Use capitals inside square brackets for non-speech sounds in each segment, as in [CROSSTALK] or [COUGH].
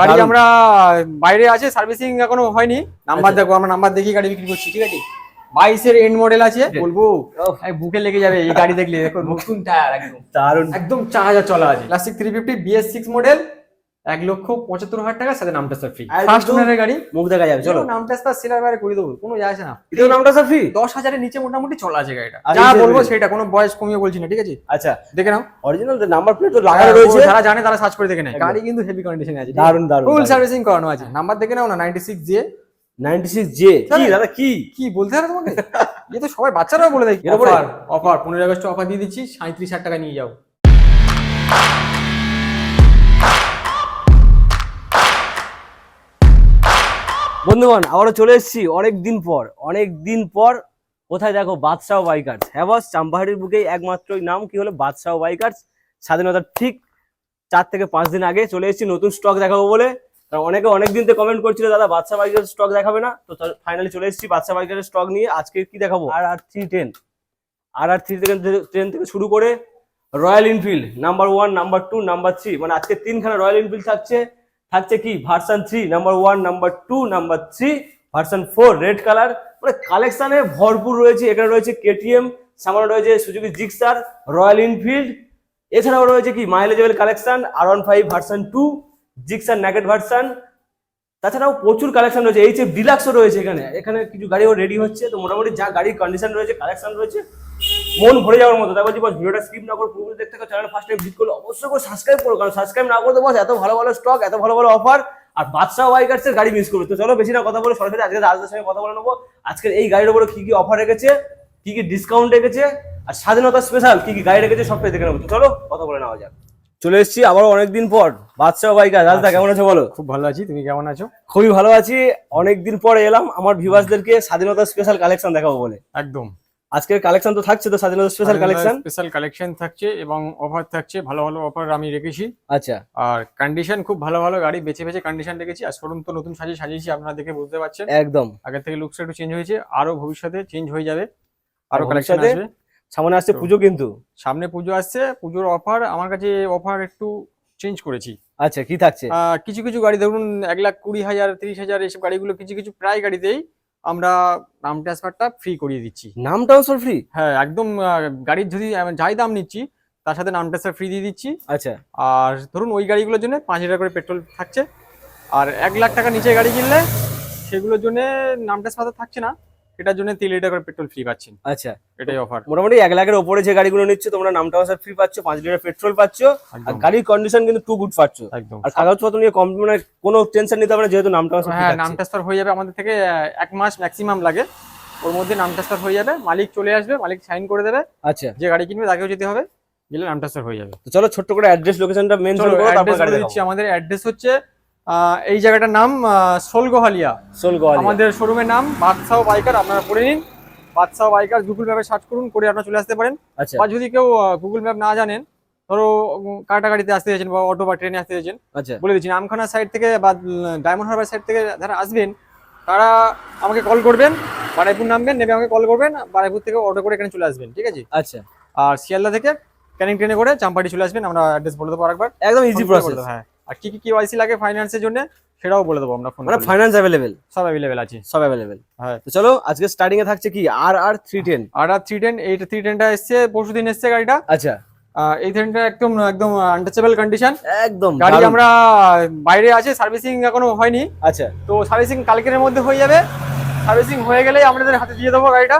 গাড়ি আমরা বাইরে আছে সার্ভিসিং এখনও হয়নি। নাম্বার আচ্ছা। দেখো আমরা নাম্বার দেখি গাড়ি বিক্রি করছি ঠিক আছে? বাইশের এন্ড মডেল আছে বলব। বুকে লেগে যাবে এই গাড়ি দেখলে দেখো নতুন টায়ার একদম। দারুণ। একদম চার হাজার চলা আছে। Classic three fifty BS six model এক লক্ষ পঁচাত্তর হাজার টাকার সাথে নামটা স্যার ফ্রি ফার্স্ট ওনারের গাড়ি মুখ দেখা যাবে চলো। নামটা স্যার সেলার বাইরে করে দেবো কোনো যায় না। এটাও নামটা স্যার ফ্রি দশ হাজারের নিচে মোটামুটি চলা আছে গাড়িটা। যা বলব সেটা কোনো বয়স কমিয়ে বলছি না ঠিক আছে? আচ্ছা। দেখে নাও। অরিজিনাল নাম্বার প্লেট তো লাগানো রয়েছে। যারা জানে তারা সার্চ করে দেখে নেয়। গাড়ি কিন্তু হেভি কন্ডিশনে আছে দারুণ দারুণ ফুল সার্ভিসিং করানো আছে। নাম্বার দেখে নাও না নাইনটি সিক্স জে 96 জে কি দাদা কি? কি বলতে হবে তোমাকে? [LAUGHS] এ তো সবাই বাচ্চারাও বলে দেয়। অফার অফার পনেরো আগস্ট অফার দিয়ে দিচ্ছি সাঁত্রিশ হাজার টাকা নিয়ে যাও। বন্ধুগণ আবারও চলে এসেছি অনেক দিন পর অনেক দিন পর কোথায় দেখো বাদশাহ বাইকার্স। হ্যাঁ বস চাম্পাহাটির বুকেই একমাত্র নাম কি হলো? বাদশাহ বাইকার্স। স্বাধীনতার ঠিক চার থেকে পাঁচ দিন আগে চলে এসেছি নতুন স্টক দেখাবো বলে। কারণ অনেকে অনেক দিন থেকে কমেন্ট করছিল দাদা বাদশাহ বাইকার্স স্টক দেখাবে না? তো ফাইনালি চলে এসেছি বাদশাহ বাইকার্স স্টক নিয়ে। আজকে কি দেখাবো? R R three ten R R three ten থেকে শুরু করে Royal Enfield number one number two number three মানে আজকে তিনখানা রয়্যাল এনফিল্ড থাকছে। থাকছে কি? Version three number one number two number three version four red colour মানে কালেকশনে ভরপুর রয়েছে। এখানে রয়েছে কেটিএম সামনে রয়েছে সুজুকি জিক্সার রয়্যাল এনফিল্ড এছাড়াও রয়েছে কি? Mileageable collection R one five version two Gixxer naked version তাছাড়াও প্রচুর কালেকশন রয়েছে। এইচ এফ ডিলাক্সও রয়েছে এখানে। এখানে কিছু গাড়িও রেডি হচ্ছে। তো মোটামুটি যা গাড়ির কন্ডিশন রয়েছে কালেকশন রয়েছে মন ভরে যাওয়ার মতো। বলছি বস ভিডিওটা স্কিপ না করে পুরো দেখতে থাকো চ্যানেল ফার্স্ট টাইম ভিজিট করলে অবশ্যই করে সাবস্ক্রাইব করো কারণ সাবস্ক্রাইব না করতে বস এত ভালো ভালো স্টক এত ভালো ভালো অফার আর বাদশাহ বাইকার্সের গাড়ি মিস করবে। তো চলো বেশি না কথা বলে সরাসরি আজকে রাজদার সঙ্গে কথা বলে নেব। আজকের এই গাড়ির উপরে কি কি অফার রেখেছে কি কি ডিসকাউন্ট রেখেছে আর স্বাধীনতা স্পেশাল কি কি গাড়ি রেখেছে সবটাই দেখে নেব। তো চলো কথা বলে নেওয়া যাক। চলে এসেছি আবারও অনেকদিন পর বাদশাহ বাইকার রাজদা কেমন আছো বলো? খুব ভালো আছি তুমি কেমন আছো? খুবই ভালো আছি। অনেকদিন পর এলাম আমার ভিউয়ার্সদেরকে স্বাধীনতা স্পেশাল কালেকশন দেখাবো বলে। একদম। আজকের কালেকশন তো থাকছে তো স্বাধীনতা স্পেশাল কালেকশন স্পেশাল কালেকশন থাকছে এবং অফার থাকছে ভালো ভালো অফার আমি রেখেছি। আচ্ছা। আর কন্ডিশন খুব ভালো ভালো গাড়ি বেছে বেছে কন্ডিশন রেখেছি। আর শোরুম তো নতুন সাজিয়ে সাজিয়েছি আপনারা দেখে বুঝতে পারছেন। একদম। আগের থেকে লুকসটা একটু চেঞ্জ হয়েছে আরও ভবিষ্যতে চেঞ্জ হয়ে যাবে। আরও কালেকশন? আসবে। সামনে আসছে পুজো কিন্তু। সামনে পুজো আসছে পুজোর অফার আমার কাছে অফার একটু চেঞ্জ করেছি। আচ্ছা কি থাকছে? কিছু কিছু গাড়ি ধরুন এক লাখ কুড়ি হাজার তিরিশ হাজার এইসব গাড়িগুলো কিছু কিছু প্রায় গাড়িতেই আমরা নাম ট্রান্সফারটা ফ্রি করিয়ে দিচ্ছি। নাম ট্রান্সফার ফ্রি হ্যাঁ একদম গাড়ির যদি যাই দাম নিচ্ছি তার সাথে নাম ট্রান্সফার ফ্রি দিয়ে দিচ্ছি। আচ্ছা। আর ধরুন ওই গাড়িগুলোর জন্য পাঁচ হাজার করে পেট্রোল থাকছে। আর এক লাখ টাকা নিচে গাড়ি কিনলে সেগুলোর জন্য নাম ট্রান্সফার থাকছে না। এটার জন্য তিন লিটার করে পেট্রোল ফ্রি পাচ্ছেন। আচ্ছা। এটাই অফার মোটামুটি এক লাখের ওপরে যে গাড়িগুলো নিচ্ছ তোমরা নাম ট্রান্সফার ফ্রি পাচ্ছ পাঁচ লিটার পেট্রোল পাচ্ছ আর গাড়ির কন্ডিশন কিন্তু টু গুড পাচ্ছ। একদম। আর কাগজপত্র নিয়ে কম মানে কোনো টেনশন নিতে হবে না যেহেতু নাম ট্রান্সফার হ্যাঁ নাম ট্রান্সফার হয়ে যাবে আমাদের থেকে এক মাস ম্যাক্সিমাম লাগে। ওর মধ্যে নাম ট্রান্সফার হয়ে যাবে মালিক চলে আসবে মালিক সাইন করে দেবে। আচ্ছা। যে গাড়ি কিনবে তাকেও যেতে হবে গেলে নাম ট্রান্সফার হয়ে যাবে। তো চলো ছোট্ট করে অ্যাড্রেস লোকেশনটা মেনশন করো তারপর গাড়ি দিচ্ছি আমাদের অ্যাড্রেস হচ্ছে এই জায়গাটার নাম সোলগোহালিয়া। সোলগোয়াল আমাদের শোরুমের নাম বাদশাহ বাইকার আপনারা পড়ে নিন। বাদশাহ বাইকার গুগল ম্যাপে সার্চ করুন করে আপনারা চলে আসতে পারেন। আচ্ছা। বা যদি কেউ গুগল ম্যাপ না জানেন ধরো কাটা গাড়িতে আসতে চাইছেন বা অটো বা ট্রেনে আসতে চাইছেন আচ্ছা। বলে দিচ্ছি নামখানা সাইড থেকে বা ডায়মন্ড হারবার সাইড থেকে যারা আসবেন তারা আমাকে কল করবেন বারাইপুর নামবেন নেবে আমাকে কল করবেন বারাইপুর থেকে অটো করে এখানে চলে আসবেন ঠিক আছে? আচ্ছা। আর শিয়ালদা থেকে ক্যানিং ট্রেনে করে চাম্পাটি চলে আসবেন আমরা অ্যাড্রেস বলে দেবো আরেকবার। একদম ইজি প্রসেস হ্যাঁ। আর কি কি কেওয়াইসি লাগে ফাইন্যান্সের জন্য সেটাও বলে দেবো আমরা ফোন মানে ফাইন্যান্স অ্যাভেলেবেল সব অ্যাভেলেবেল আছে। সব অ্যাভেলেবেল হ্যাঁ। তো চলো আজকে স্টার্টিং এ থাকছে কি? R R three ten R R three ten এই থ্রি টেনটা এসছে পরশু দিন এসছে গাড়িটা। আচ্ছা। এই ট্রেনটা একদম একদম আনটাচেবল কন্ডিশন একদম গাড়ি আমরা বাইরে আছে সার্ভিসিং এখনও হয়নি। আচ্ছা। তো সার্ভিসিং কালকের মধ্যে হয়ে যাবে। সার্ভিসিং হয়ে গেলেই আপনাদের হাতে দিয়ে দেবো গাড়িটা।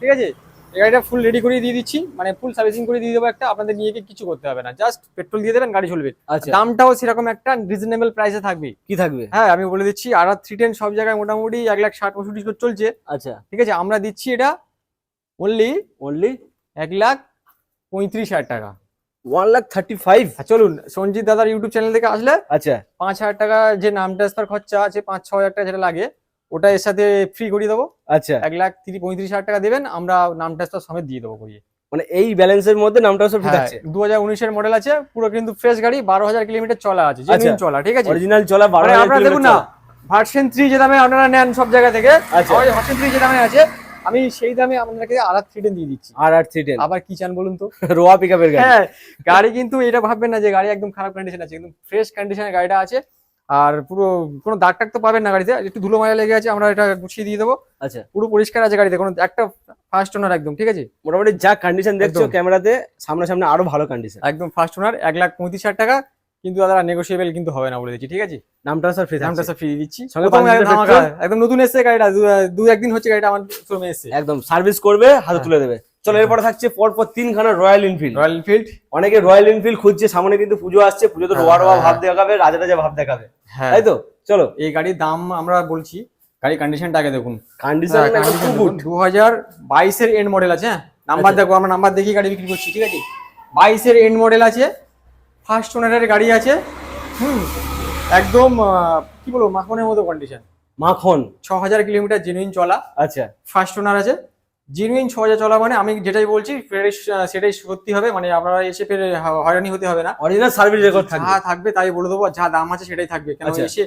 ঠিক আছে? এই গাড়িটা ফুল রেডি করে দিয়ে দিচ্ছি। মানে ফুল সার্ভিসিং করে দিয়ে দেবো একটা। আপনাদের নিয়ে কিছু করতে হবে না। জাস্ট পেট্রোল দিয়ে দেবেন গাড়ি চলবে। আচ্ছা। দামটাও সেরকম একটা রিজনেবল প্রাইসে থাকবে। কি থাকবে? হ্যাঁ আমি বলে দিচ্ছি আর থ্রি টেন সব জায়গায় মোটামুটি এক লাখ ষাট পঁয়ষট্টি করে চলছে। আচ্ছা। ঠিক আছে আমরা দিচ্ছি এটা অনলি অনলি এক লাখ পঁয়ত্রিশ হাজার টাকা। ওয়ান লাখ থার্টি ফাইভ চলুন সঞ্জিত দাদার ইউটিউব চ্যানেল থেকে আসলে আচ্ছা। পাঁচ হাজার টাকা যে নাম ট্রান্সফার খরচা আছে পাঁচ ছ হাজার টাকা যেটা লাগে ওটা এর সাথে ফ্রি করিয়ে দেবো। আচ্ছা। এক লাখ তিরিশ পঁয়ত্রিশ হাজার টাকা দেবেন আমরা নাম ট্রান্সফার সমেত দিয়ে দেবো করিয়ে। মানে এই ব্যালেন্সের মধ্যে নাম ট্রান্সফার ফ্রি থাকছে দু হাজার উনিশের মডেল আছে পুরো কিন্তু ফ্রেশ গাড়ি বারো হাজার কিলোমিটার চলা আছে আচ্ছা। জেনুইন চলা ঠিক আছে? অরিজিনাল চলা বারো মানে আপনারা দেখুন না ভার্সন থ্রি যে দামে আপনারা নেন সব জায়গা থেকে আচ্ছা। ভার্সন থ্রি যে দামে আছে আমি সেই দামে আপনাদেরকে আর থ্রি টেন দিয়ে দিচ্ছি। আর আর থ্রি টেন আবার কি চান বলুন তো? [LAUGHS] রোয়া পিকআপের গাড়ি। হ্যাঁ গাড়ি কিন্তু এটা ভাববেন না যে গাড়ি একদম খারাপ কন্ডিশন আছে একদম ফ্রেশ কন্ডিশনের গাড়িটা আছে আর পুরো কোনো দাগ টাগ তো পাবেন না গাড়িতে। একটু ধুলো মায়া লেগে আছে আমরা এটা গুছিয়ে দিয়ে দেবো। আচ্ছা। পুরো পরিষ্কার আছে গাড়িতে কোনো একটা ফার্স্ট ওনার একদম ঠিক আছে? মোটামুটি যা কন্ডিশন দেখছ। ক্যামেরাতে সামনাসামনি আরও ভালো কন্ডিশন একদম ফার্স্ট ওনার এক লাখ পঁয়ত্রিশ হাজার টাকা কিন্তু দাদা নেগোসিয়েবল কিন্তু হবে না বলে দিচ্ছি ঠিক আছে? নামটা স্যার ফ্রি দামটা সব ফ্রি দিচ্ছি। একদম নতুন এসছে গাড়িটা দু- দু একদিন হচ্ছে গাড়িটা আমার শোরুমে এসছে। একদম সার্ভিস করবে হাতে হ্যাঁ। তুলে দেবে। চলো এরপরে থাকছে পরপর তিনখানা রয়্যাল এনফিল্ড রয়্যাল এনফিল্ড অনেকে রয়্যাল এনফিল্ড খুঁজছে সামনে কিন্তু পুজো আসছে পুজো তো হ্যাঁ, রোয়া রোয়া হ্যাঁ, ভাব দেখাবে রাজা রাজা ভাব দেখাবে। হ্যাঁ। তাই তো? চলো। এই গাড়ির দাম আমরা বলছি গাড়ির কন্ডিশনটা আগে দেখুন কন্ডিশন দু হাজার বাইশের এন্ড মডেল আছে হ্যাঁ? নাম্বার আচ্ছা। দেখো আমরা নাম্বার দেখি গাড়ি বিক্রি করছি ঠিক আছে? বাইশের এন্ড মডেল আছে ফার্স্ট ওনারের গাড়ি আছে হুম একদম কি বলব মাখনের মতো কন্ডিশন মাখন। ছ হাজার কিলোমিটার জেনুইন চলা। আচ্ছা। ফার্স্ট ওনার আছে জেনুইন হাজার চলা মানে আমি যেটাই বলছি সেটাই সত্যি হবে মানে আপনারা এসে ফের হয়রানি হতে হবে না। অরিজিনাল সার্ভিস রেকর্ড থাকবে যা থাকবে। তাই বলে দেবো যা দাম আছে সেটাই থাকবে। কেন আচ্ছা। এসে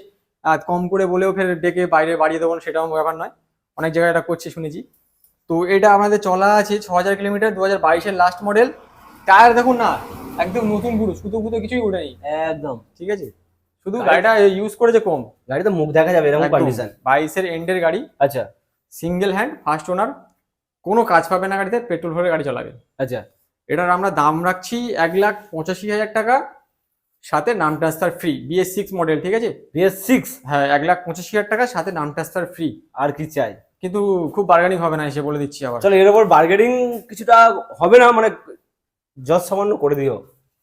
কম করে বলেও ফের ডেকে বাইরে বাড়িয়ে দেবো সেটাও ব্যাপার নয়। অনেক জায়গায় এটা করছে শুনেছি। তো এটা আমাদের চলা আছে ছ হাজার কিলোমিটার দু হাজার বাইশের লাস্ট মডেল টায়ার দেখুন না একদম নতুন পুরো শুধু ফুতো কিছুই উঠে নেই একদম। ঠিক আছে? শুধু গাড়িটা ইউজ করেছে কম। গাড়িতে মুখ দেখা যাবে এরকম কন্ডিশন বাইশের এন্ডের গাড়ি। আচ্ছা। সিঙ্গেল হ্যান্ড ফার্স্ট ওনার কোনো কাজ পাবে না গাড়িতে পেট্রোল ভরে গাড়ি চালাবে। আচ্ছা। এটার আমরা দাম রাখছি এক লাখ পঁচাশি হাজার টাকা সাথে নাম transfer free BS six model ঠিক আছে? বিএস সিক্স হ্যাঁ এক লাখ পঁচাশি হাজার টাকা সাথে নাম ট্রান্সফার ফ্রি আর কি চাই? কিন্তু খুব বার্গেনিং হবে না এসে বলে দিচ্ছি আবার। চলো এর উপর বার্গেনিং কিছুটা হবে না মানে যত সামান্য করে দিও।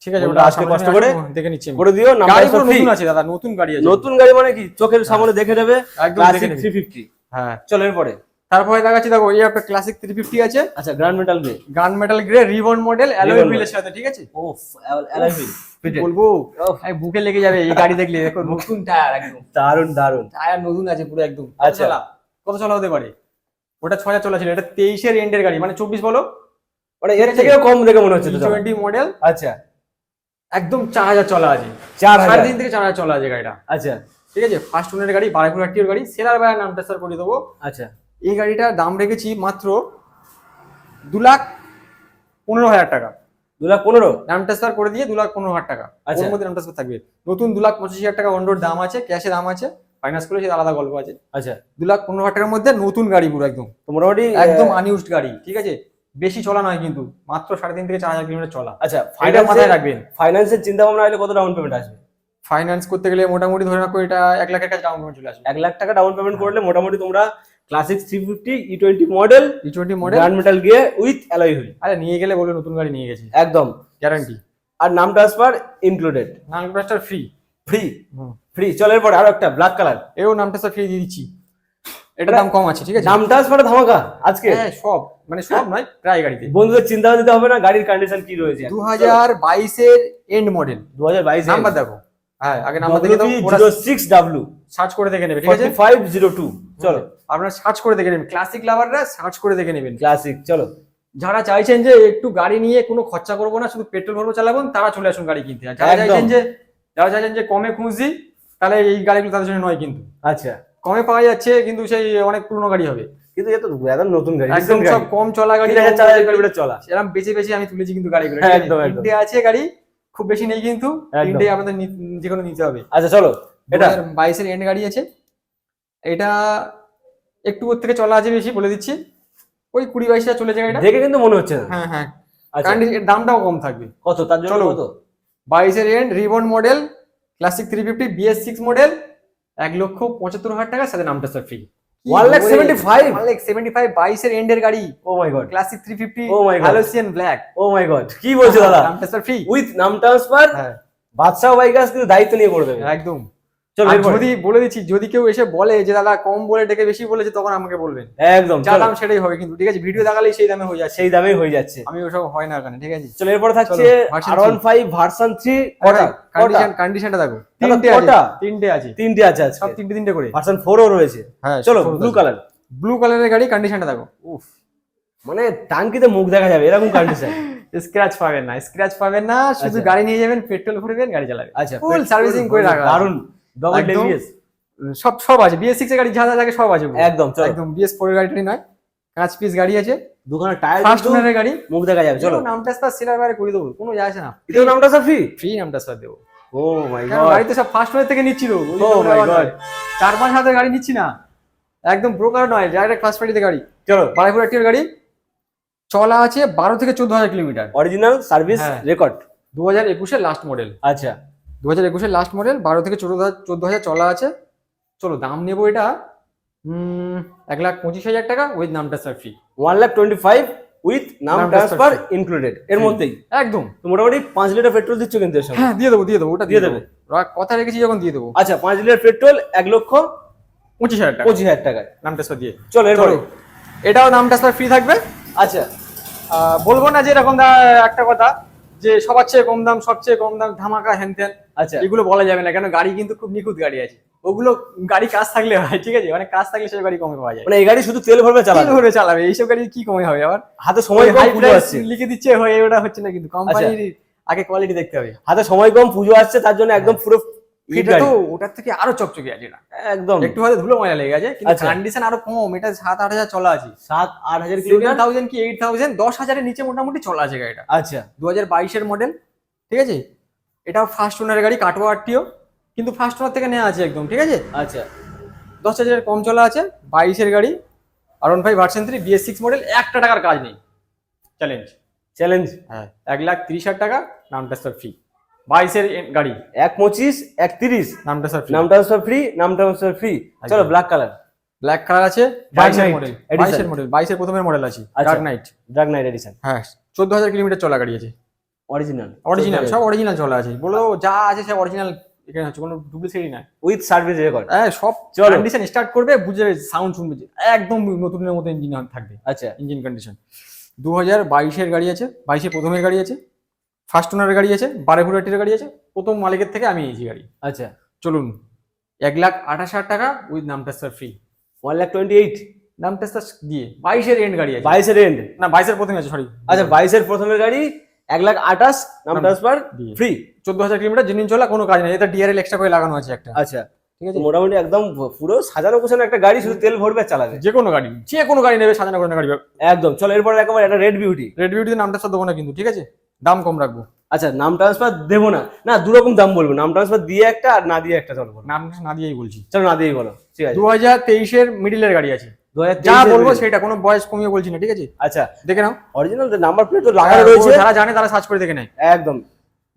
ঠিক আছে ওটা আজকে কষ্ট করে দেখে নিচ্ছি করে দিও গাড়ি ফ্রি নতুন আছে দাদা নতুন গাড়ি আছে। নতুন গাড়ি মানে কি? চোখের সামনে দেখে নেবে একদম দেখে ক্লাসিক নেবে। থ্রি ফিফটি হ্যাঁ। চলো এরপরে। তারপরে দেখাচ্ছি দেখো এই একটা ক্লাসিক থ্রি ফিফটি আছে। আচ্ছা grand metal grey gun metal grey ribbon model alloy হুইলের সাথে ঠিক আছে? ও অ্যালয় হুইল বলব। এই বুকে লেগে যাবে এই গাড়ি দেখলে দেখো। নতুন টায়ার একদম। দারুণ দারুণ টায়ার নতুন আছে পুরো একদম। আচ্ছা। কত চলা হতে পারে? ওটা ছ হাজার চলা ছিল এটা তেইশের এন্ডের গাড়ি। মানে চব্বিশ বলো? মানে এর থেকেও কম দেখে মনে হচ্ছে তো তোমার। টোয়েন্টি মডেল আচ্ছা। একদম চার হাজার চলা আছে। চার সাড়ে হাজার। তিন থেকে চার হাজার চলা আছে গাড়িটা। আচ্ছা। ঠিক আছে? ফার্স্ট ওনের গাড়ি বারাইপুর আটটির গাড়ি। সেলার বাইরের নামটা স্যার করে দেবো। আচ্ছা। এই গাড়িটার দাম রেখেছি মাত্র দু লাখ পনেরো হাজার টাকা। দু লাখ পনেরো? নাম ট্রান্সফার করে দিয়ে দু লাখ পনেরো হাজার টাকা। আচ্ছা। ওর মধ্যে নাম ট্রান্সফার থাকবে। নতুন দু লাখ পঁচিশ হাজার টাকা অন্ডোর দাম আছে ক্যাশে দাম আছে ফাইন্যান্স করলে সেটা আলাদা গল্প আছে। আচ্ছা। দু লাখ পনেরো হাজার টাকার মধ্যে নতুন গাড়ি পুরো একদম। মোটামুটি একদম আনইউজড গাড়ি ঠিক আছে? বেশি চলা নয় কিন্তু মাত্র সাড়ে তিন থেকে চার হাজার কিলোমিটার চলা। আচ্ছা ফাইন্যান্স মাথায় রাখবেন। ফাইন্যান্সের চিন্তা ভাবনা হলে কত ডাউন পেমেন্ট আসবে? ফাইন্যান্স করতে গেলে মোটামুটি ধরে রাখো এটা এক লাখের কাছে ডাউন পেমেন্ট চলে আসবে। এক লাখ টাকা ডাউন পেমেন্ট করলে মোটামুটি তোমরা classic three fifty E twenty model E twenty model grand metal গিয়ে উইথ অ্যালয় হুইল আরে নিয়ে গেলে বলবে নতুন গাড়ি নিয়ে গেছি একদম। গ্যারান্টি আর নাম ট্রান্সফার ইনক্লুডেড নাম ট্রান্সফার ফ্রি ফ্রি ফ্রি চলো এরপরে আরও একটা ব্ল্যাক কালার এও নাম ট্রান্সফার ফ্রি দিয়ে দিচ্ছি। এটা দাম কম আছে ঠিক আছে? নাম ট্রান্সফার ধামাকা আজকে? হ্যাঁ সব। মানে সব নয় প্রায় গাড়িতে। বন্ধুদের চিন্তা দিতে হবে না গাড়ির কন্ডিশন কি রয়েছে। দু হাজার বাইশের এন্ড মডেল দু হাজার বাইশ নাম্বার দেখো। হ্যাঁ আগে নাম্বার দেখে দাও সিক্স ডাব্লু সার্চ করে দেখে নেবে ঠিক আছে? ফাইভ জিরো টু চলো। আপনারা সার্চ করে দেখে নেবেন। ক্লাসিক লাভাররা সার্চ করে দেখে নেবেন। ক্লাসিক চলো। যারা চাইছেন যে একটু গাড়ি নিয়ে কোনো খরচা করব না শুধু পেট্রোল ভরবো চালাবো তারা চলে আসুন গাড়ি কিনতে। যারা চাইছেন যে যারা চাইছেন যে কমে খুঁজছি তাহলে এই গাড়িগুলো তাদের জন্য নয় কিন্তু। আচ্ছা। কমে পাওয়া যাচ্ছে কিন্তু সেই অনেক পুরনো গাড়ি হবে। কিন্তু এ তো একদম নতুন গাড়ি একদম সব কম চলা গাড়ি কিলোমিটার চলা এরকম বেশি বেশি আমি তুলেছি কিন্তু গাড়িগুলো। হ্যাঁ, আছে? একদম। তিনটে আছে গাড়ি খুব বেশি নেই কিন্তু। তিনটে আপনাদের যে কোনো নিতে হবে। আচ্ছা চলো এটা। এটা বাইশের এন্ড গাড়ি আছে। এটা একটু ওর থেকে চলা আছে বেশি বলে দিচ্ছি। ওই কুড়ি বাইশটা চলেছে গাড়িটা দেখে কিন্তু মনে হচ্ছে না। হ্যাঁ হ্যাঁ। আচ্ছা। কারণ এর দামটাও কম থাকবে। কত? তার জন্য কত? বাইশের end ribbon model classic three fifty BS six model এক লক্ষ পঁচাত্তর হাজার টাকার সাথে নামটা sir free one lakh seventy five one lakh seventy five বাইশের এন্ডের গাড়ি। ও my God classic three fifty Oh my God. Halcyon black oh my God কি বলছো দাদা? নামটা স্যার ফ্রি উইথ নাম ট্রান্সফার হ্যাঁ। বাদশাহ বাইকার্স কিন্তু দায়িত্ব নিয়ে করবে। একদম। চলো। যদি বলে দিচ্ছি যদি কেউ এসে বলে যে দাদা কম বলে ডেকে বেশি বলেছে তখন আমাকে বলবেন একদম যা দাম সেটাই হবে কিন্তু ঠিক আছে ভিডিও দেখালেই সেই দামে হয়ে যাচ্ছে। সেই দামেই হয়ে যাচ্ছে। আমি ওসব হয় না ওখানে ঠিক আছে? চলো এরপরে থাকছে R one five version three কটা? কন্ডিশন কন্ডিশনটা দেখো তিনটে আছে? তিনটে আছে। তিনটে আছে সব তিনটে তিনটে করে। ভার্সন ফোরও রয়েছে। হ্যাঁ চলো ব্লু কালার ব্লু কালারের গাড়ি কন্ডিশনটা দেখো। উফ মানে টাঙ্কিতে মুখ দেখা যাবে এরকম কন্ডিশন স্ক্র্যাচ [LAUGHS] পাবেন না স্ক্র্যাচ পাবেন না শুধু আচ্ছা। গাড়ি নিয়ে যাবেন পেট্রোল ভরবেন গাড়ি চালাবেন। আচ্ছা ফুল সার্ভিসিং করে রাখা আছে। ডবল। সব সব আছে বিএস সিক্স এর গাড়ি যা যা লাগে সব আছে একদম একদম বিএস ফোর এর গাড়িটাই নয় পাঁচ পিস গাড়ি আছে। দুখানা টায়ার ফার্স্ট ওনারের গাড়ি। মুখ দেখা যাবে চলো। নামটা স্যার সেলার বাইরে করে দেবো কোনো যায় না। এটাও নামটা স্যার ফ্রি ফ্রি নামটা স্যার দেবো। ও মাই কেন গড গাড়িতে সব ফার্স্ট ওয়ার থেকে নিচ্ছিল আবার God. নয়। চার পাঁচ হাজার গাড়ি নিচ্ছি না। একদম ব্রোকার নয় ডাইরেক্ট ফার্স্ট পার্টিতে গাড়ি। চলো। বারাইপুর একটির গাড়ি। চলা আছে বারো থেকে চোদ্দ হাজার কিলোমিটার। Original service. রেকর্ড দু হাজার একুশের লাস্ট মডেল আচ্ছা। দু হাজার একুশের লাস্ট মডেল বারো থেকে চোদ্দ হাজার চোদ্দ হাজার চলা আছে। চলো দাম নেব এটা এক লাখ পঁচিশ হাজার টাকা উইথ নামটা sir free one lakh twenty five with নাম নাম ট্রান্সফার ইনক্লুডেড এর মধ্যেই। একদম। তো মোটামুটি পাঁচ লিটার পেট্রোল দিচ্ছ কিন্তু হ্যাঁ দিয়ে দেবো দিয়ে দেবো ওটা দিয়ে দেবে। কথা রেখেছি যখন দিয়ে দেবো। আচ্ছা পাঁচ লিটার পেট্রোল এক লক্ষ পঁচিশ হাজার টাকা। পঁচিশ হাজার টাকায়। নাম ট্রান্সফার দিয়ে। চলো এরপরে। এটাও নাম ট্রান্সফার ফ্রি থাকবে। আচ্ছা। বলব না যে এরকম একটা কথা যে সবার চেয়ে কম দাম সবচেয়ে কম দাম ধামাকা হ্যান ত্যান আচ্ছা। এগুলো বলা যাবে না কেন গাড়ি কিন্তু খুব নিখুঁত গাড়ি আছে। ওগুলো গাড়ি কাজ থাকলে হয় ঠিক আছে? মানে কাজ থাকলে সেই গাড়ি কমে পাওয়া যায়। মানে এই গাড়ি শুধু তেল ভরবে চালাবে? ভরে চালাবে। এইসব গাড়ি কি কমে হবে আবার? হাতে সময় কম পুজো আসছে। লিখে দিচ্ছে হয়ে ওটা হচ্ছে না কিন্তু। কোম্পানির আগে কোয়ালিটি দেখতে হবে। হাতে সময় কম পুজো আসছে তার জন্য একদম পুরো এটা তো ওটার থেকে আরও চকচকে আছে এটা একদম। একটু হয়তো ধুলো ময়লা লেগে গেছে কিন্তু আচ্ছা। কন্ডিশন আরও কম এটা সাত আট হাজার চলা আছে। সাত আট হাজার কিলোমিটার? থাউজেন্ড কি এইট থাউজেন্ড দশ হাজারের নিচে মোটামুটি চলা আছে গাড়িটা। আচ্ছা। দু হাজার বাইশের মডেল ঠিক আছে? এটাও ফার্স্ট ওনারের গাড়ি কাটোয়া আরটিও কিন্তু ফার্স্ট ওনার থেকে নেওয়া আছে একদম ঠিক আছে? আচ্ছা। দশ হাজারের কম চলা আছে বাইশের গাড়ি R one five version three BS six model একটা টাকার কাজ নেই। চ্যালেঞ্জ চ্যালেঞ্জ হ্যাঁ। এক লাখ তিরিশ হাজার টাকা নামটা স্যার ফ্রি বাইশের গাড়ি। এক পঁচিশ এক তিরিশ। নামটা স্যার ফ্রি নাম ট্রান্সফার ফ্রি নাম ট্রান্সফার ফ্রি চলো ব্ল্যাক কালার ব্ল্যাক কালার আছে বাইশের মডেল। বাইশের মডেল বাইশের প্রথমের মডেল আছে। Dark night drag night edition হ্যাঁ চোদ্দ হাজার কিলোমিটার চলা গাড়ি আছে। অরিজিনাল অরিজিনাল সব অরিজিনাল চলা আছে। বলো যা আছে সব অরিজিনাল এখানে হচ্ছে কোনো ডুপ্লিসিটি না উইথ সার্ভিস রেকর্ড হ্যাঁ সব। কন্ডিশন স্টার্ট করবে বুঝে সাউন্ড শুনবে একদম নতুনের মতো ইঞ্জিন থাকবে। আচ্ছা। ইঞ্জিন কন্ডিশন দু হাজার বাইশের গাড়ি আছে বাইশে প্রথমের গাড়ি আছে ফার্স্ট ওনারের গাড়ি আছে বারেপুরাটির গাড়ি আছে প্রথম মালিকের থেকে আমি নিয়েছি গাড়ি। আচ্ছা। চলুন এক লাখ আঠাশ হাজার টাকা উইথ নাম transfer free one lakh twenty eight নাম টেস্টার দিয়ে বাইশের এন্ড গাড়ি আছে। বাইশের এন্ড না বাইশের প্রথমে আছে সরি আচ্ছা বাইশের প্রথমের গাড়ি এক লাখ আঠাশ নাম ট্রান্সফার ফ্রি চোদ্দ হাজার কিলোমিটার জিনিস চলা কোনো কাজ নেই। এটা ডিআরএল এক্সট্রা করে লাগানো আছে একটা। আচ্ছা। ঠিক আছে? মোটামুটি একদম পুরো সাজানো গোছানো একটা গাড়ি শুধু তেল ভরবে চালাবে। যে কোনো গাড়ি যে কোনো গাড়ি নেবে সাজানো কোনো গাড়ি। একদম। চলো এরপর একেবারে একটা রেড বিউটি রেড বিউটিতে নামটা দেবো না কিন্তু ঠিক আছে? দাম কম রাখব। আচ্ছা নাম ট্রান্সফার দেবো না। না দু রকম দাম বলব। নাম ট্রান্সফার দিয়ে একটা আর না দিয়ে একটা চলো নাম না দিয়েই বলছি। চলো না দিয়েই বলো। ঠিক আছে। দু হাজার তেইশের মিডিলের গাড়ি আছে। যা বলব সেটা কোনো বয়স কমিয়ে বলছি না ঠিক আছে? আচ্ছা। দেখে নাও। অরিজিনাল নাম্বার প্লেট তো লাগানো রয়েছে। যারা জানে তারা সার্চ করে দেখে নেয়। একদম।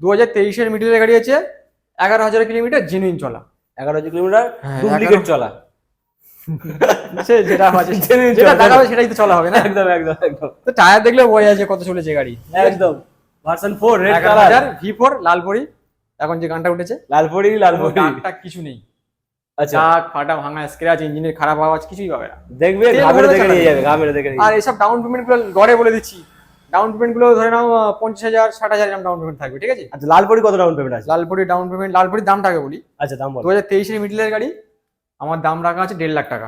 দু হাজার তেইশের মিডিলের গাড়ি আছে এগারো হাজার কিলোমিটার জেনুইন চলা। এগারো হাজার কিলোমিটার হ্যাঁ, ডুপ্লিকেট চলা। [LAUGHS] সে যেটা আছে। [LAUGHS] যেটা দেখাবে সেটাই তো চলা হবে না? একদম একদম একদম। তো টায়ার দেখলে বোঝা কত চলেছে গাড়ি। একদম। ভার্সন ফোর রেড কালার হাজার ভি ফোর লালপরি। এখন যে গানটা উঠেছে লালপরি লালপরি। কিছু নেই। আচ্ছা। দাগ ফাটা ভাঙা স্ক্র্যাচ ইঞ্জিনের খারাপ আওয়াজ কিছুই পাবে না। দেখবে ঘামের দেখে নিয়ে যাবে ঘামের দেখে নিয়ে আর। এসব ডাউন পেমেন্টগুলো গড়ে বলে দিচ্ছি। ডাউন পেমেন্টগুলো ধরে নাও পঞ্চাশ হাজার ষাট হাজার ডাউন পেমেন্ট থাকবে ঠিক আছে? আচ্ছা লালপরি কত ডাউন পেমেন্ট আছে? লালপরি ডাউন পেমেন্ট লালপরির দামটা আগে বলি। আচ্ছা দাম দু হাজার তেইশের মিডিলের গাড়ি আমার দাম রাখা আছে দেড় লাখ টাকা।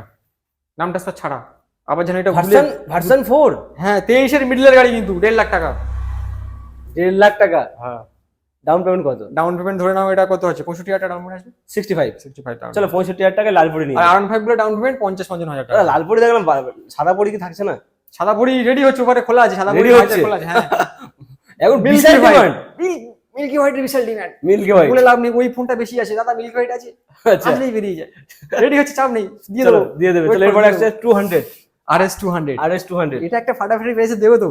নামটা স্যার ছাড়া। আবার যেন এটা ভার্সন ভার্সন ফোর হ্যাঁ তেইশের মিডিলের গাড়ি কিন্তু দেড় লাখ টাকা। দেড় লাখ টাকা? হ্যাঁ। ডাউন পেমেন্ট কত? ডাউন পেমেন্ট ধরে নাও এটা কত হচ্ছে পঁয়ষট্টি হাজার ডাউন পেমেন্ট আসবে? সিক্সটি ফাইভ সিক্সটি ফাইভ টাকা। চলো পঁয়ষট্টি হাজার টাকা লালপরি নিয়ে আর ফাইভগুলো ডাউন পেমেন্ট পঞ্চাশ পঞ্চান্ন হাজার টাকা। লালপরি দেখলাম সাদা পরি কি থাকছে না? সাদা পরি রেডি হচ্ছে উপরে খোলা আছে সাদা পরি Ready হচ্ছে? খোলা আছে হ্যাঁ। [LAUGHS] এখন বিশাল হোয়াইট ডিমান্ড মিল্কি হোয়াইটের বিশাল ডিমান্ড মিল্কি হোয়াইট বলে লাভ নেই ওই ফোনটা বেশি আছে দাদা মিল্কি হোয়াইট আছে। আচ্ছা। আসলেই বেরিয়ে যায়। রেডি হচ্ছে চাপ নেই দিয়ে দেবো। দিয়ে দেবে। চলো এরপর আসছে two hundred R S two hundred R S two hundred এটা একটা ফাটাফাটি প্রাইসে দেবো তো।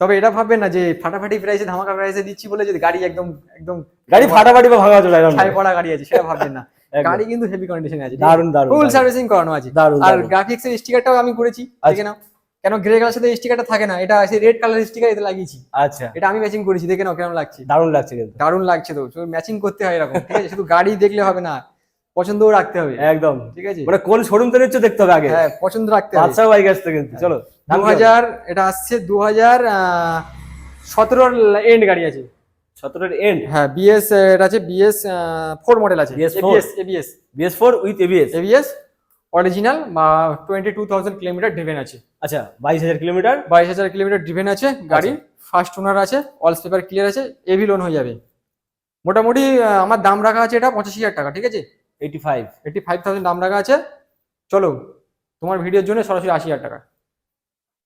তবে এটা ভাববেন না যে ফাটাফাটি প্রাইসে ধামাকা প্রাইসে দিচ্ছি বলে যদি গাড়ি একদম একদম গাড়ি ফাটাফাটি বা ভাঙা চলে ছাই পড়া গাড়ি আছে সেটা ভাববেন না। [LAUGHS] গাড়ি কিন্তু হেভি কন্ডিশনে আছে দারুণ দারুণ ফুল সার্ভিসিং করানো আছে। দারুণ আর দারুণ। গ্রাফিক্স এর স্টিকারটাও আমি করেছি দেখে নাও। কেন গ্রে কালার সাথে স্টিকারটা থাকে না? এটা সেই রেড কালার স্টিকার এতে লাগিয়েছি। আচ্ছা। এটা আমি ম্যাচিং করেছি দেখে নাও কেমন লাগছে। দারুণ লাগছে কিন্তু। দারুণ লাগছে তো। ম্যাচিং করতে হয় এরকম ঠিক আছে? শুধু গাড়ি দেখলে হবে না পছন্দও রাখতে হবে। একদম। ঠিক আছে? মানে কোন শোরুম থেকে দেখতে হবে আগে। হ্যাঁ পছন্দ রাখতে হবে। বাদশাহ বাইক আসছে কিন্তু চলো। দু হাজার এটা আসছে দু হাজার সতেরোর এন্ড গাড়ি আছে। সতেরোর এন্ড হ্যাঁ বিএস এটা আছে বিএস ফোর মডেল আছে। BS4 ABS BS four with ABS ABS original বা twenty two thousand kilometre driven আছে। আচ্ছা বাইশ হাজার কিলোমিটার বাইশ হাজার কিলোমিটার ড্রিভেন আছে গাড়ি। ফার্স্ট ওনার আছে অল পেপার ক্লিয়ার আছে এভি লোন হয়ে যাবে। মোটামুটি আমার দাম রাখা আছে এটা পঁচাশি হাজার টাকা ঠিক আছে? Eighty five eighty five thousand দাম রাখা আছে। চলো তোমার ভিডিওর জন্য সরাসরি আশি হাজার টাকা।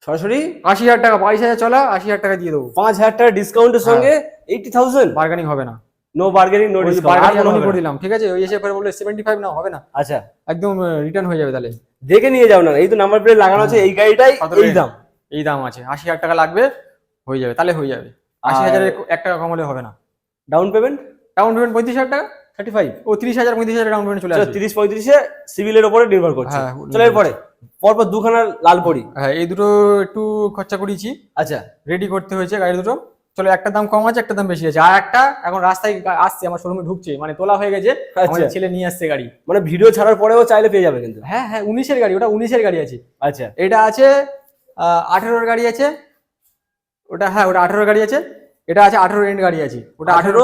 সরাসরি আশি হাজার টাকা বাইশ হাজার চলা আশি হাজার টাকা দিয়ে দেবো। পাঁচ হাজার টাকা ডিসকাউন্টের সঙ্গে এইটি থাউজেন্ড বার্গেনিং হবে না। No bargaining no. ডিসকাউন্ট করে দিলাম ঠিক আছে? ওই এসে পরে বললে সেভেন্টি ফাইভ না হবে না। আচ্ছা। একদম রিটার্ন হয়ে যাবে তাহলে। দেখে নিয়ে যাও না এই তো নাম্বার প্লেট লাগানো আছে এই গাড়িটাই এই দাম। এই দাম আছে আশি হাজার টাকা লাগবে হয়ে যাবে তাহলে হয়ে যাবে। আশি হাজারের এক টাকা কম হলে হবে না। ডাউন পেমেন্ট ডাউন পেমেন্ট পঁয়ত্রিশ হাজার টাকা? থার্টি ফাইভ ও তিরিশ হাজার পঁয়ত্রিশ হাজার ডাউন পেমেন্ট চলে তিরিশ পঁয়ত্রিশে সিভিলের উপরে নির্ভর করছে। হ্যাঁ, এরপরে পরপর দুখানা লাল পরি। হ্যাঁ এই দুটো একটু খরচা করিয়েছি। আচ্ছা। রেডি করতে হয়েছে গাড়ি দুটো। চলো একটা দাম কম আছে একটা দাম বেশি আছে। আর একটা এখন রাস্তায় আসছে আমার শোরুমে ঢুকছে। মানে তোলা হয়ে গেছে আচ্ছা। ছেলে নিয়ে আসছে গাড়ি। মানে ভিডিও ছাড়ার পরেও চাইলে পেয়ে যাবে কিন্তু। হ্যাঁ হ্যাঁ উনিশের গাড়ি ওটা উনিশের গাড়ি আছে। আচ্ছা। এটা আছে আঠেরোর গাড়ি আছে। ওটা হ্যাঁ ওটা আঠেরোর গাড়ি আছে। এটা আছে আঠেরো রেন্ট গাড়ি আছে। ওটা আঠেরো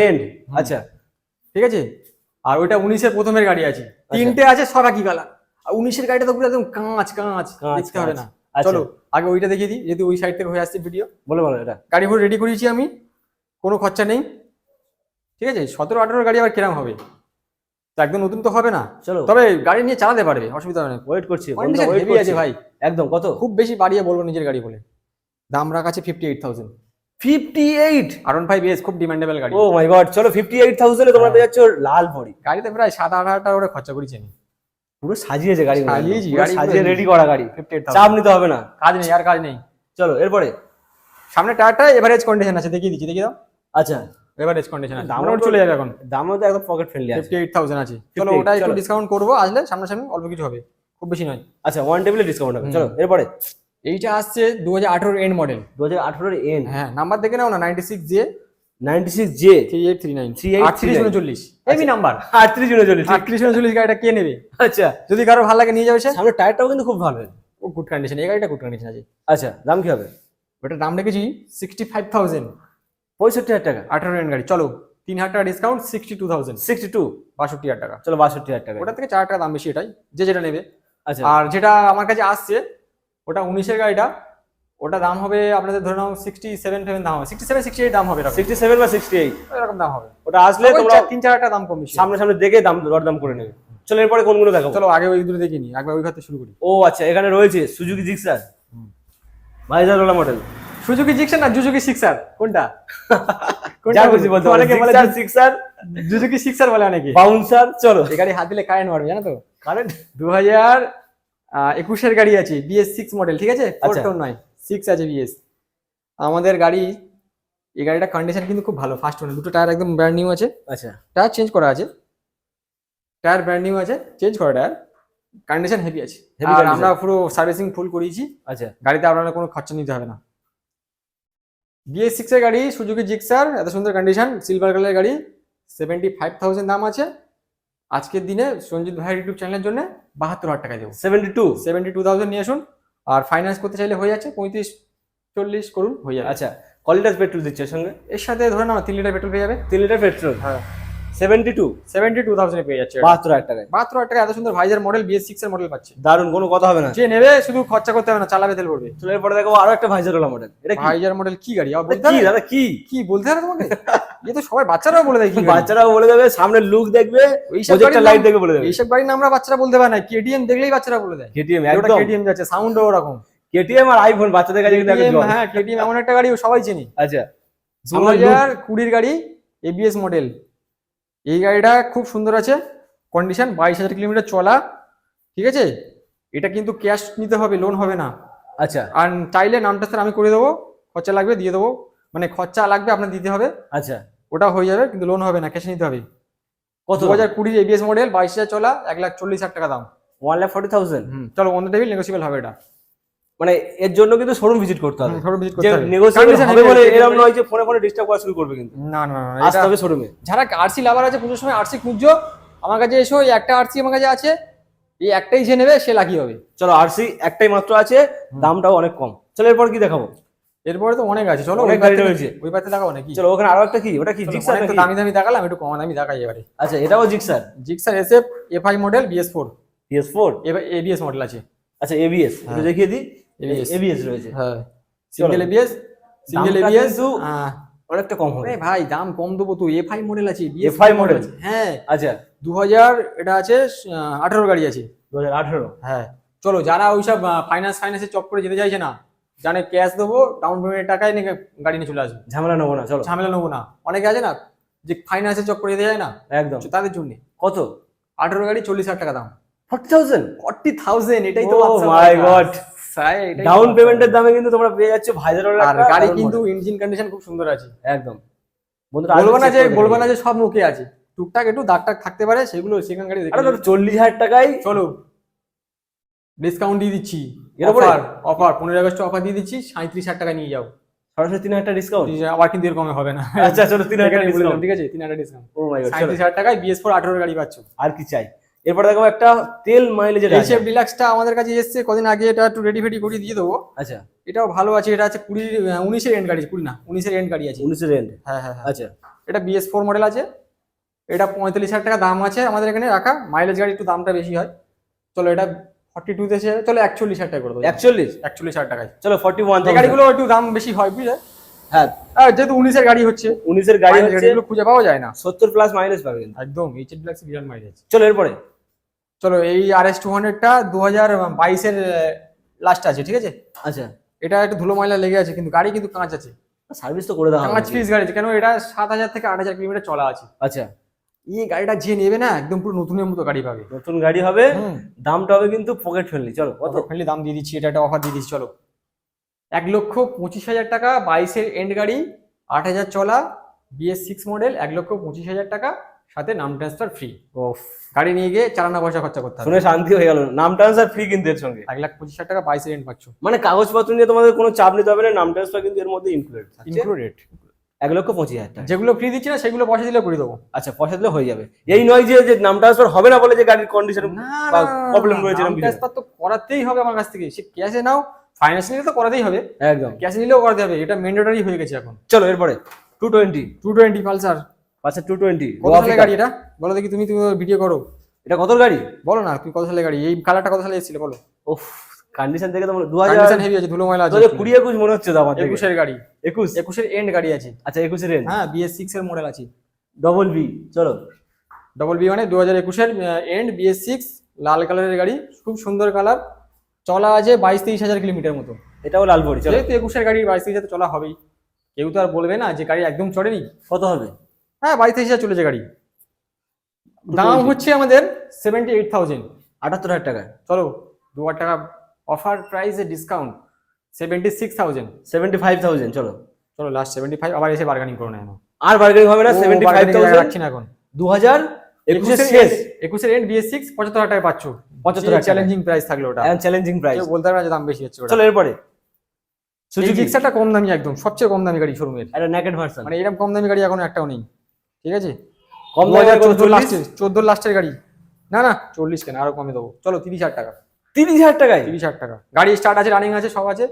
রেন্ট আচ্ছা। ঠিক আছে? আর ওইটা উনিশের প্রথমের গাড়ি আছে। তিনটে আছে সব একই কালার আর উনিশের গাড়িটা তো পুরো একদম কাঁচ কাঁচ। দেখতে হবে না। আচ্ছা। চলো আগে ওইটা দেখিয়ে দিই যেহেতু ওই সাইড থেকে হয়ে আসছে ভিডিও বলে বলো এটা। গাড়ি পুরো রেডি করিয়েছি আমি কোনো খরচা নেই। ঠিক আছে? সতেরো আঠেরো গাড়ি আবার কিরম হবে? তো একদম নতুন তো হবে না। চলো। তবে গাড়ি নিয়ে চালাতে পারবে অসুবিধা হবে না। ওয়েট করছি আছে ভাই। একদম কত? খুব বেশি বাড়িয়ে বলব নিজের গাড়ি বলে। দাম রাখা আছে fifty eight thousand fifty eight R five S খুব ডিমান্ডেবল গাড়ি। ও মাই গড চলো তোমরা পেয়ে যাচ্ছ লাল পরি গাড়িতে প্রায় সাত আট হাজার টাকা করে খরচা করেছি আমি। পুরো সাজিয়েছে গাড়ি সাজিয়েছি, গাড়ি সাজিয়ে রেডি করা গাড়ি। ফিফটি চাপ নিতে হবে না। কাজ নেই আর কাজ নেই। চলো এরপরে। সামনে টায়ারটা এভারেজ কন্ডিশন আছে দেখিয়ে দিচ্ছি দেখিয়ে দাও। আচ্ছা। এভারেজ কন্ডিশন আছে। চলে যাবে এখন। দামও তো একদম পকেট ফ্রেন্ডলি আছে। চলো 58, ওটা একটু ডিসকাউন্ট করব আসলে সামনাসামনি অল্প কিছু হবে। খুব বেশি নয়। আচ্ছা ওয়ান টেবিলে ডিসকাউন্ট হবে। চলো এরপরে। এইটা আসছে দু হাজার আঠেরো এন্ড মডেল দু হাজার আঠারোর এন হ্যাঁ নাম্বার দেখে নাও না ninety six J ninety six J three eight three nine 3839 আটত্রিশ উনচল্লিশ। এমি নাম্বার আটত্রিশ উনচল্লিশ। ঠিক আটত্রিশ উনচল্লিশ গাড়িটা কে নেবে? আচ্ছা। যদি কারও ভালো লাগে নিয়ে যাবে সামনে টায়ারটাও কিন্তু খুব ভালো। ও গুড কন্ডিশন এই গাড়িটা গুড কন্ডিশন আছে। আচ্ছা দাম কি হবে? ওটার দাম রেখেছি সিক্সটি ফাইভ থাউজেন্ড পঁয়ষট্টি হাজার টাকা। আঠারো এন্ড গাড়ি। চলো তিন হাজার টাকা discount sixty two thousand sixty two বাষট্টি হাজার টাকা। চলো বাষট্টি হাজার টাকা। ওটা থেকে চার টাকা দাম বেশি এটাই। যে যেটা নেবে। আচ্ছা। আর যেটা আমার কাছে আসছে ওটা উনিশের গাড়িটা ওটা দাম হবে আপনাদের ধরে নাও সিক্সটি সেভেন সেভেন দাম হবে। সিক্সটি সেভেন সিক্সটি এইট দাম হবে সিক্সটি সেভেন বা সিক্সটি এইট এরকম দাম হবে। ওটা আসলে তোমরা তিন চার টাকা দাম কম সামনে সামনে দেখে দাম দরদাম করে নেবে। চলো এরপরে কোনগুলো দেখো চলো আগে ওই দুটো দেখে নিই একবার ওই ঘর শুরু করি। ও আচ্ছা এখানে রয়েছে সুজুকি জিক্সার। ভাইজার রোলা মডেল সুজুকি জিক্সার না জুজুকি সিক্সার? কোনটা? খুশি বলতে অনেকে বলে সিক্সার। জুজুকি সিক্সার বলে অনেকে। বাউন্সার চলো। এই গাড়ি হাত দিলে কারেন্ট মারবে জানো তো? কারেন্ট দু হাজার একুশের গাড়ি আছে বিএস সিক্স মডেল ঠিক আছে? ফোর আচ্ছা। টোন নয় সিক্স আছে বিএস আমাদের গাড়ি এই গাড়িটা কন্ডিশন কিন্তু খুব ভালো ফার্স্ট মডেল দুটো টায়ার একদম ব্র্যান্ড নিউ আছে। আচ্ছা। টায়ার চেঞ্জ করা আছে। টায়ার ব্র্যান্ড নিউ আছে চেঞ্জ করা টায়ার কন্ডিশন হেভি আছে। আর আমরা পুরো সার্ভিসিং ফুল করিয়েছি আচ্ছা। গাড়িতে আপনার কোনো খরচা নিতে হবে না। বিএস সিক্স এর গাড়ি সুজুকি জিক্সার এত সুন্দর কন্ডিশন সিলভার কালারের গাড়ি সেভেন্টি ফাইভ থাউজেন্ড দাম আছে। আজকের দিনে সঞ্জিত ভাইয়ের ইউটিউব চ্যানেলের জন্য বাহাত্তর হাজার টাকা দেবো। Seventy two seventy two thousand নিয়ে আসুন আর ফাইন্যান্স করতে চাইলে হয়ে যাচ্ছে পঁয়ত্রিশ চল্লিশ করুন হয়ে যাবে। আচ্ছা কলিটাস পেট্রোল দিচ্ছে সঙ্গে। এর সাথে ধরে নাও তিন লিটার পেট্রোল হয়ে যাবে। তিন লিটার পেট্রোল হ্যাঁ। পেয়ে যাচ্ছে। বাহাত্তর হাজার টাকায়। বাহাত্তর হাজার টাকা এত সুন্দর ভাইজার মডেল এর মডেল পাচ্ছে। দারুণ কোনো কথা হবে না। যে নেবে শুধু খরচা করতে হবে না চালাবে তেল পড়বে চলো এরপরে দেখো আরও একটা ভাইজার মডেল এটা কি? ভাইজার মডেল কি গাড়ি? আবার কি দাদা কি? কি বলতে হবে তোমাকে? এ তো সবাই বাচ্চারাও বলে দেয় কি বাচ্চারাও বলে দেবে সামনে লুক দেখবে লাইট বলে দেবে। এইসব গাড়ির নাম আমরা বাচ্চারা বলতে পারে না। কেটিএম দেখলেই বাচ্চারা বলে দেয়। কেটিএম একদম। কেটিএম যাচ্ছে সাউন্ডও ওরকম। কেটিএম আর আইফোন বাচ্চাদের কাছে কিন্তু। হ্যাঁ কেটিএম এমন একটা গাড়ি সবাই চেনে। আচ্ছা। কুড়ির গাড়ি এবিএস মডেল এই গাড়িটা খুব সুন্দর আছে। কন্ডিশন বাইশ হাজার কিলোমিটার চলা ঠিক আছে? এটা কিন্তু ক্যাশ নিতে হবে লোন হবে না। আচ্ছা। আর চাইলে নামটা স্যার আমি করে দেবো খরচা লাগবে দিয়ে দেবো। মানে খরচা লাগবে আপনার দিতে হবে। আচ্ছা। ওটা হয়ে যাবে কিন্তু লোন হবে না ক্যাশ নিতে হবে। কত দু হাজার কুড়ির এবিএস মডেল বাইশ হাজার চলা এক লাখ চল্লিশ হাজার টাকা দাম। One lakh forty thousand hmm চলো অন দ্য টেবিল নেগোসিয়েবল হবে এটা। মানে এর জন্য কিন্তু শোরুম ভিজিট করতে হবে। শোরুম ভিজিট করতে হবে। Condition হবে বলে এরকম নয় যে ফোনে ফোনে ডিস্টার্ব করা শুরু করবে কিন্তু। না না না আসতে হবে শোরুমে যারা আরসি লাভার আছে পুজোর সময় আরসি খুঁজছো আমার কাছে এসো এই একটা আরসি আমার কাছে আছে এই একটাই যে নেবে সে লাকি হবে। চলো আরসি একটাই মাত্র আছে দামটাও অনেক কম। চলো এরপর কি দেখাবো? এরপরে তো অনেক আছে চলো অনেক গাড়ি রয়েছে। ওই পাশে দেখাবো নাকি? চলো ওখানে আরও একটা কি? ওটা কি জিক্সার অনেক নাকি? দামি দামি দেখালাম একটু কম দামি দেখাই এবারে। আচ্ছা এটাও Gixxer Gixxer SF FI model BS four PS four ABS model আছে। আচ্ছা এবিএস একটু হ্যাঁ। দেখিয়ে দিই। এবিএস। রয়েছে। হ্যাঁ। সিঙ্গেল এবিএস সিঙ্গেল এবিএস অনেকটা কম হবে। ভাই দাম কম দেবো তো। এফআই মডেল আছে model? আছে। হ্যাঁ। আচ্ছা। দু হাজার এটা আছে আঠারো গাড়ি আছে। দু হাজার আঠেরো। হ্যাঁ। চলো যারা ওইসব ফাইন্যান্স ফাইন্যান্সে চপ করে যেতে চাইছে না জানে ক্যাশ দেবো ডাউন পেমেন্টের টাকায় নিয়ে গাড়ি নিয়ে চলে আসবে। ঝামেলা নেব না চলো। ঝামেলা নেব না। অনেকে আছে না যে ফাইন্যান্সে চক করে দেওয়া যায় না একদম। তাদের জন্য। কত? আঠেরো গাড়ি চল্লিশ হাজার টাকা দাম। Forty thousand? ফর্টি থাউজেন্ড এটাই তো Oh বাদশা ডাউন পেমেন্টের দামে কিন্তু তোমরা পেয়ে যাচ্ছ আর গাড়ি কিন্তু ইঞ্জিন কন্ডিশন খুব সুন্দর আছে। একদম। বন্ধুরা বলব না যে বলব না যে সব মুখে আছে। টুকটাক একটু দাগ টাক থাকতে পারে সেগুলো সেখান গাড়ি চল্লিশ হাজার টাকায় চলো। ডিসকাউন্ট দিয়ে দিচ্ছি? অফার অফার পনেরো আগস্ট অফার দিয়ে দিচ্ছি সাঁত্রিশ হাজার টাকা নিয়ে যাও। সরাসরি তিন হাজার টাকা ডিসকাউন্ট আবার কিন্তু এরকম হবে না। আচ্ছা চলো তিন হাজার ঠিক আছে তিন হাজার ডিসকাউন্ট ও মাই গড সাঁত্রিশ হাজার টাকায় বিএস ফোর আঠারো গাড়ি পাচ্ছ। আর কি চাই? এরপরে দেখো একটা তেল মাইলেজের এইচএফ ডিলাক্সটা আমাদের কাছে এসেছে কদিন আগে এটা একটু রেডি ফেডি করে দিয়ে দেবো। আচ্ছা। এটাও ভালো আছে এটা আছে কুড়ি উনিশের এন্ড গাড়ি কুড়ি না উনিশের এন্ড গাড়ি আছে। উনিশের এন্ড হ্যাঁ হ্যাঁ হ্যাঁ। আচ্ছা। এটা বিএস ফোর মডেল আছে এটা পঁয়তাল্লিশ হাজার টাকা দাম আছে আমাদের এখানে রাখা মাইলেজ গাড়ি একটু দামটা বেশি হয়। চলো এটা ফর্টি টু দেশে চলো একচল্লিশ হাজার টাকা করে দেবো। একচল্লিশ? একচল্লিশ হাজার টাকায়। চলো ফর্টি ওয়ান গাড়িগুলো একটু দাম বেশি হয় বুঝলে? হ্যাঁ। আর যেহেতু উনিশের গাড়ি হচ্ছে উনিশের গাড়ি হচ্ছে খুঁজে পাওয়া যায় না। সত্তর প্লাস মাইলেজ পাবে একদম এইচ ডিলাক্স বিরাট মাইলেজ চলো এরপরে। চলো এই আর এস টু হান্ড্রেডটা দু হাজার বাইশের লাস্ট আছে ঠিক আছে? আচ্ছা। এটা একটু ধুলো ময়লা লেগে আছে কিন্তু গাড়ি কিন্তু কাঁচ আছে। সার্ভিস তো করে দেওয়া কাঁচ পিস গাড়ি কেন এটা সাত হাজার থেকে আট হাজার কিলোমিটার চলা আছে। আচ্ছা। এই গাড়িটা যে নেবে না একদম পুরো নতুনের মতো গাড়ি পাবে। নতুন গাড়ি হবে দামটা হবে কিন্তু পকেট ফ্রেন্ডলি চলো কত? ফ্রেন্ডলি দাম দিয়ে দিচ্ছি এটা একটা অফার দিয়ে দিচ্ছি চলো। এক লক্ষ পঁচিশ হাজার টাকা বাইশের এন্ড গাড়ি আট হাজার চলা বিএস সিক্স মডেল এক লক্ষ পঁচিশ হাজার টাকা সাথে নাম ট্রান্সফার ফ্রি ও গাড়ি নিয়ে গিয়ে চালানা পয়সা খরচা করতে হবে। শুনে শান্তি হয়ে গেল। নাম ট্রান্সফার ফ্রি কিন্তু এর সঙ্গে। এক লাখ পঁচিশ হাজার টাকা বাইশের এন্ড পাচ্ছ। মানে কাগজপত্র নিয়ে তোমাদের কোনো চাপ নিতে হবে না নাম ট্রান্সফার কিন্তু এর মধ্যে ইনক্লুডেড ইনক্লুডেড এক লক্ষ পঁচিশ হাজার টাকা। যেগুলো ফ্রি দিচ্ছি না সেগুলো পয়সা দিলে করে দেবো। আচ্ছা পয়সা দিলে হয়ে যাবে। এই নয় যে যে নাম ট্রান্সফার হবে না বলে যে গাড়ির কন্ডিশন প্রবলেম রয়েছে এরকম কিছু। না। ট্রান্সফার তো করাতেই হবে আমার কাছ থেকে। সে ক্যাশে নাও ফাইন্যান্স নিলে তো করাতেই হবে। একদম। ক্যাশে নিলেও করাতে হবে। এটা ম্যান্ডেটরি হয়ে গেছে এখন। চলো এরপরে। Two twenty two twenty Pulsar. আচ্ছা টু টোয়েন্টি কত সালের গাড়ি এটা? বলো দেখি তুমি তুমি ভিডিও করো। এটা কত গাড়ি? বলো না তুমি কত সালের গাড়ি? এই কালারটা কত সালে এসেছিল বলো। ওফ কন্ডিশন দেখে তো দু হাজার হেভি আছে ধুলো ময়লা আছে কুড়ি একুশ মনে হচ্ছে আমার একুশের গাড়ি। একুশ? একুশের এন্ড গাড়ি আছে। আচ্ছা একুশের রেন হ্যাঁ বিএস সিক্স এর মডেল আছে। ডবল বি চলো। ডবল বি মানে দু হাজার একুশের এন্ড বিএস সিক্স লাল কালারের গাড়ি খুব সুন্দর কালার চলা আছে বাইশ তেইশ হাজার কিলোমিটার মতো। এটাও লালপরি চলো। যেহেতু একুশের গাড়ি বাইশ তেইশ হাজার চলা হবেই। কেউ তো আর বলবে না যে গাড়ি একদম চড়েনি। কত হবে? হ্যাঁ বাইশ তেইশ হাজার চলেছে গাড়ি। দাম হচ্ছে আমাদের সেভেন্টি এইট থাউজেন্ড আটাত্তর হাজার টাকা। চলো দু হাজার টাকা অফার প্রাইসে discount seventy six thousand seventy five thousand চলো। চলো লাস্ট সেভেন্টি ফাইভ আবার এসে বার্গানিং করো না আর বার্গেনিং হবে না সেভেন্টি ফাইভ থাউজেন্ড রাখছি না এখন। দু হাজার একুশের শেষ। একুশের এন্ড বিএস সিক্স পঁচাত্তর হাজার টাকা পাচ্ছ। পঁচাত্তর চ্যালেঞ্জিং প্রাইস থাকল ওটা। চ্যালেঞ্জিং প্রাইস বলতে পারবে দাম বেশি হচ্ছে চলো এরপরে। সুজুকি জিক্সারটা কম দামি একদম সবচেয়ে কম দামি গাড়ি শোরুমের একটা নেকেট ভার্সন মানে এরকম কম দামি গাড়ি এখন একটাও নেই। ঠিক আছে? কম হাজার চোদ্দ লাস্টের চোদ্দ লাস্টের গাড়ি। না না চল্লিশ কেন? আরও কমে দেবো। চলো তিরিশ হাজার টাকা। তিরিশ হাজার টাকায়? তিরিশ হাজার টাকা। গাড়ি স্টার্ট আছে রানিং আছে সব আছে।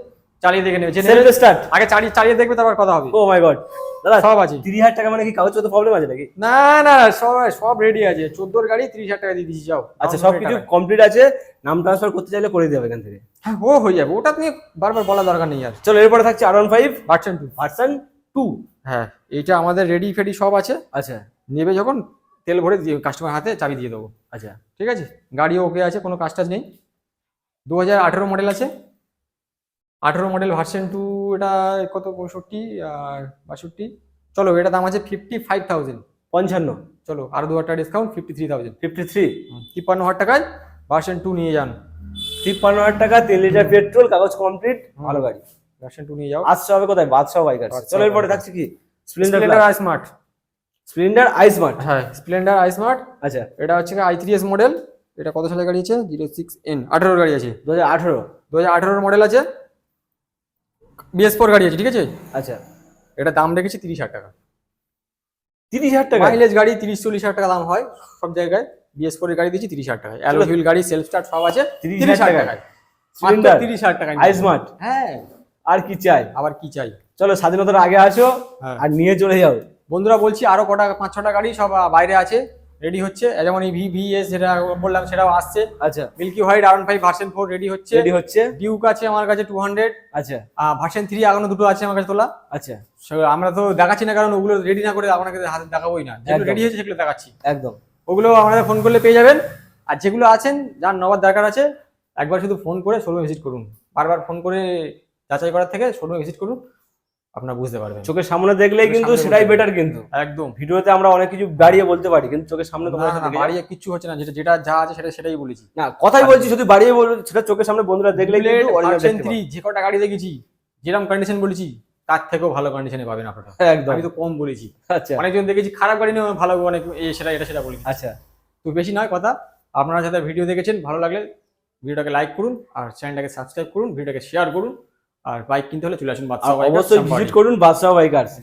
চালিয়ে দেখে নেবে। সেলফ স্টার্ট আগে চালিয়ে চালিয়ে দেখবে তারপর কথা হবে। ও মাই গড দাদা সব আছে। তিরিশ হাজার টাকা মানে কি কাগজপত্র প্রবলেম আছে নাকি? না না সব সব রেডি আছে। চোদ্দোর গাড়ি তিরিশ হাজার টাকা দিয়ে দিচ্ছি যাও। আচ্ছা সব কিছু কমপ্লিট আছে নাম ট্রান্সফার করতে চাইলে করে দেবে এখান থেকে। হ্যাঁ ও হয়ে যাবে। ওটা তুমি বারবার বলা দরকার নেই আর। চলো এরপরে থাকছে R one five version two version two হ্যাঁ এইটা আমাদের রেডি ফেডি সব আছে। আচ্ছা। নেবে যখন তেল ভরে দিয়ে কাস্টমার হাতে চাবি দিয়ে দেবো। আচ্ছা। ঠিক আছে? গাড়িও ওকে আছে কোনো কাজ টাজ নেই। দু হাজার আঠেরো মডেল আছে। আঠেরো মডেল ভার্সেন টু এটা কত? পঁয়ষট্টি আর বাষট্টি। চলো এটা দাম আছে ফিফটি ফাইভ থাউজেন্ড পঞ্চান্ন। চলো আর দু হাজার discount fifty three thousand fifty three তিপ্পান্ন হাজার টাকায় ভার্সন টু নিয়ে যান। তিপ্পান্ন হাজার টাকা তিন লিটার পেট্রোল কাগজ কমপ্লিট ভালো গাড়ি। ভার্সন টু নিয়ে যাও। আসছে হবে কোথায়? বাদশাহ বাইক আছে চলো এরপরে থাকছে কি? Splendor I smart Splendor I smart হ্যাঁ স্প্লেন্ডার আই স্মার্ট আচ্ছা। এটা হচ্ছে আই থ্রি এস মডেল এটা কত সালের গাড়ি আছে? জিরো সিক্স এন আঠেরোর গাড়ি আছে। দু হাজার আঠেরো। দু হাজার আঠেরোর মডেল আছে। বিএস ফোর গাড়ি আছে ঠিক আছে? আচ্ছা। এটা দাম রেখেছি তিরিশ হাজার টাকা। তিরিশ হাজার টাকা? মাইলেজ গাড়ি তিরিশ চল্লিশ হাজার টাকা দাম হয় সব জায়গায়। বিএস ফোর গাড়ি দিচ্ছি তিরিশ হাজার টাকা অ্যালোহিল গাড়ি সেলফ স্টার্ট সব আছে। 30,000 তিরিশ হাজার। টাকায়। তিরিশ হাজার টাকা আই স্মার্ট হ্যাঁ। আর কি চাই? আবার কি চাই? চলো স্বাধীনতার আগে আসো হ্যাঁ। আর নিয়ে চলে যাও। বন্ধুরা বলছি আরও কটা পাঁচ ছটা গাড়ি সব বাইরে আছে রেডি হচ্ছে। যেমন এই ভি ভি এস যেটা বললাম সেটাও আসছে। আচ্ছা। Milky white R five version four ready হচ্ছে। রেডি হচ্ছে। ডিউক আছে আমার কাছে টু হান্ড্রেড আচ্ছা। ভার্সন থ্রি আগানো দুটো আছে আমার কাছে তোলা। আচ্ছা। আমরা তো দেখাচ্ছি না কারণ ওগুলো রেডি না করে আপনাকে হাতে দেখাবোই না। যেগুলো রেডি হয়েছে সেগুলো দেখাচ্ছি। একদম। ওগুলো আমাদের ফোন করলে পেয়ে যাবেন। আর যেগুলো আছেন যার নেওয়ার দরকার আছে একবার শুধু ফোন করে শোরুমে ভিজিট করুন। বারবার ফোন করে যাচাই করার থেকে শোরুমে ভিজিট করুন আপনারা বুঝতে পারবেন। চোখের সামনে দেখলেই কিন্তু সেটাই বেটার কিন্তু। একদম। ভিডিওতে আমরা অনেক কিছু বাড়িয়ে বলতে পারি কিন্তু চোখের সামনে তোমরা। বাড়িয়ে কিছু হচ্ছে না যেটা যেটা যা আছে সেটা সেটাই বলেছি। না কথাই বলছি শুধু বাড়িয়ে বল সেটা চোখের সামনে বন্ধুরা দেখলেই কিন্তু অরিজিনাল থ্রি যে কটা গাড়ি দেখেছি যেরকম কন্ডিশন বলেছি তার থেকেও ভালো কন্ডিশনে পাবেন আপনারা। একদম। আমি তো কম বলেছি। আচ্ছা। অনেকজন দেখেছি খারাপ গাড়ি নিয়ে ভালো অনেক সেটা এটা সেটা বলি আচ্ছা। তো বেশি নয় কথা আপনারা যারা ভিডিও দেখেছেন ভালো লাগলে ভিডিওটাকে লাইক করুন আর চ্যানেলটাকে সাবস্ক্রাইব করুন ভিডিওটাকে শেয়ার করুন। আর বাইক কিনতে হলে চলে আসুন বাদশাহ অবশ্যই। ভিজিট করুন বাদশাহ বাইকার্স